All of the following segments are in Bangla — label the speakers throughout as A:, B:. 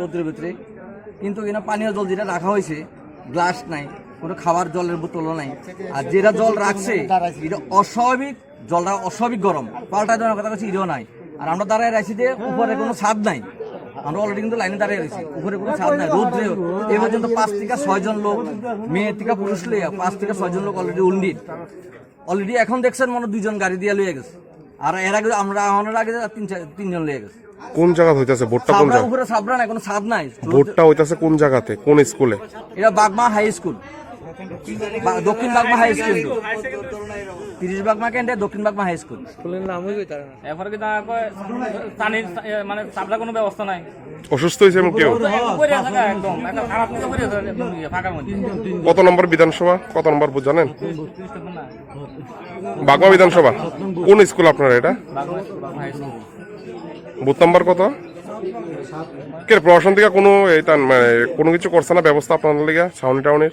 A: রোদ্রের ভিতরে। কিন্তু এখানে পানীয় জল যেটা রাখা হয়েছে গ্লাস নাই, কোনো খাবার জলের বোতলও নাই। আর যেটা জল রাখছে, এটা অস্বাভাবিক, জলটা অস্বাভাবিক গরম। পাল্টা দেওয়ার কথা কাছে এটাও নাই। আর আমরা দাঁড়ায় রাখছি যে উপরে কোনো ছাদ নাই। আমরা অলরেডি কিন্তু লাইনে দাঁড়িয়ে রয়েছি। উপরে কোনো ছাদ নাই রোদ্রে এই পর্যন্ত পাঁচ থেকে ছয় জন লোক মেয়ে থেকে পুরুষ লিয়ে পাঁচ থেকে ছয় জন লোক অলরেডি উন্ডিত। অলরেডি এখন দেখছেন মনে দুইজন গাড়ি দিয়ে লয়ে গেছে। আর এর আগে আমরা আমাদের আগে তিন তিনজন লয়ে গেছে।
B: কোন জায়গা হইতাছে? ভোটটা কোন জায়গা?
A: উপরে সাবরা নাই কোনো ছাদ নাই।
B: ভোটটা হইতাছে কোন জায়গাতে? কোন স্কুলে?
A: এটা বাগমা হাই স্কুল। দক্ষিণ বাগমা হাই স্কুল তিরিশ বাগমা কেন্দ্রে দক্ষিণ বাগমা হাই স্কুল
C: এরপরে কি তারা কয় পানির মানে চাপড়া কোনো ব্যবস্থা নাই।
B: অসুস্থ হয়েছে এবং কেউ?
C: একদম। ইয়ে,
B: কত নম্বর বিধানসভা? কত নম্বর জানেন? বাগমা বিধানসভা। কোন স্কুল আপনার এটা? বুথ নাম্বার কত? কে প্রশাসন থেকে কোনো এই মানে কোনো কিছু করছে না? ব্যবস্থা আপনাদের লিগে ছাউনি টাউনের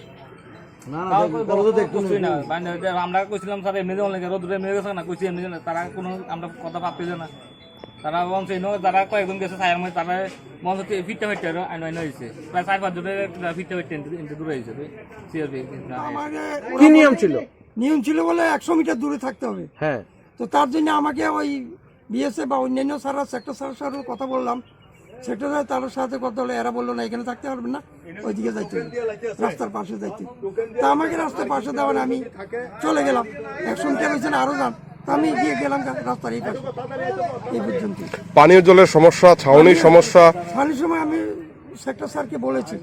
C: আমরা কইছিলাম স্যার এমনি যেমন লাগে এমনি গেছে না? কইছি এমনি তারা কোনো আমরা কথা না। তারা বলছে ইনো যারা কয়েকজন গেছে ছায়ার মধ্যে তারা মঞ্চ ফিটটা ফিটটা আইন আইন হয়েছে। প্রায় চার পাঁচ জনের ফিটটা ফিটটা ইন্টু দূরে হয়েছে সিআরপি
D: কি নিয়ম ছিল?
E: নিয়ম ছিল বলে একশো মিটার দূরে থাকতে হবে।
D: হ্যাঁ।
E: তো তার জন্য আমাকে ওই বিএসএফ বা অন্যান্য সারা সেক্টর স্যারের কথা বললাম। সেক্টর তার সাথে কথা বলে এরা বলল না এখানে থাকতে পারবেন না ওইদিকে যাইতে রাস্তার পাশে যাইতে। তা আমাকে রাস্তার পাশে দেওয়ার আমি চলে গেলাম। একশো মিটার হয়েছে না আরও যান। তা আমি গিয়ে গেলাম রাস্তার এই পাশে। এই পর্যন্ত।
B: পানীয় জলের সমস্যা ছাউনির সমস্যা।
E: খালির সময় আমি সেক্টর স্যারকে বলেছি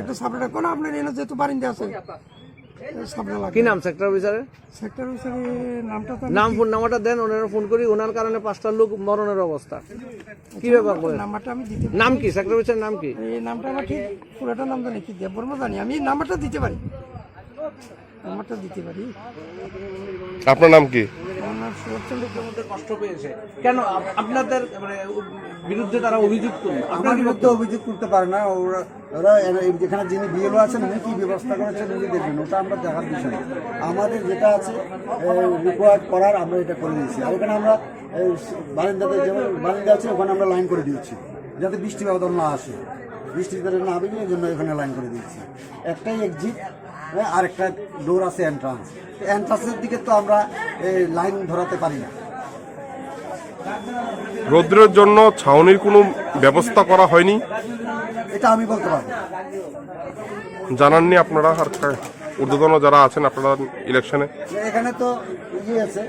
E: একটা সাবড়া কোনো আপনার এনে যেহেতু বারিন্দা আছে
D: কি নাম সেক্টর অফিসারের
E: সেক্টর অফিসারের নামটা
D: নাম ফোন নাম্বারটা দেন ওনারা ফোন করি। ওনার কারণে পাঁচটা লোক মরণের অবস্থা। কি ব্যাপার বলেন?
E: নাম্বারটা আমি দিতে
D: নাম কি? সেক্টর অফিসারের নাম কি?
E: এই নামটা আমার ঠিক পুরোটা নাম জানি কি দেববর্মা জানি। আমি নাম্বারটা দিতে পারি। নাম্বারটা দিতে পারি।
B: আপনার নাম কি?
E: নাম সুভাষচন্দ্র
D: কষ্ট পেয়েছে। কেন আপনাদের মানে বিরুদ্ধে তারা অভিযোগ করল
F: আমার বিরুদ্ধে অভিযোগ করতে পারে না। ওরা ওরা যেখানে যিনি বিএলও আছেন উনি কি ব্যবস্থা করেছেন উনি দেখবেন ওটা আমরা দেখার বিষয় আমাদের যেটা আছে রিকোয়ার্ড করার আমরা এটা করে দিয়েছি আর এখানে আমরা বারিন্দাতে যেমন বারিন্দা আছে ওখানে আমরা লাইন করে দিয়েছি যাতে বৃষ্টি ব্যবধান না আসে। বৃষ্টি যাতে না হবে এই জন্য এখানে লাইন করে দিয়েছি। একটাই এক্সিট আর একটা ডোর আছে এন্ট্রান্স এন্ট্রান্সের দিকে তো আমরা লাইন ধরাতে পারি না।
B: রৌদ্রের জন্য ছাউনির কোনো ব্যবস্থা করা হয়নি?
F: এটা আমি বলতে পারব।
B: জানাননি আপনারা আর ঊর্ধ্বতন যারা আছেন আপনারা ইলেকশনে
F: এখানে তো ইয়ে আছে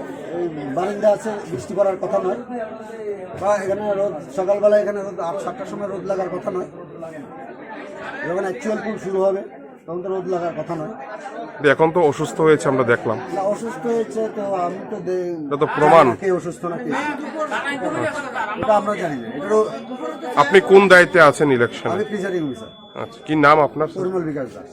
F: বারিন্দা আছে বৃষ্টি পড়ার কথা নয়। বা এখানে রোদ সকালবেলা এখানে আট সাতটার সময় রোদ লাগার কথা নয়। যখন অ্যাকচুয়াল পুল শুরু হবে। তখন তো রোদ লাগার কথা নয়।
B: এখন তো অসুস্থ হয়েছে আমরা দেখলাম।
F: না অসুস্থ হয়েছে তো আমি তো
B: এটা তো প্রমাণ।
F: কে অসুস্থ না কে এটা আমরা জানি না।
B: আপনি কোন দায়িত্বে আছেন ইলেকশন
F: আমি প্রিজাইডিং অফিসার
B: আচ্ছা কি নাম আপনার
F: পরিমল বিকাশ দাস।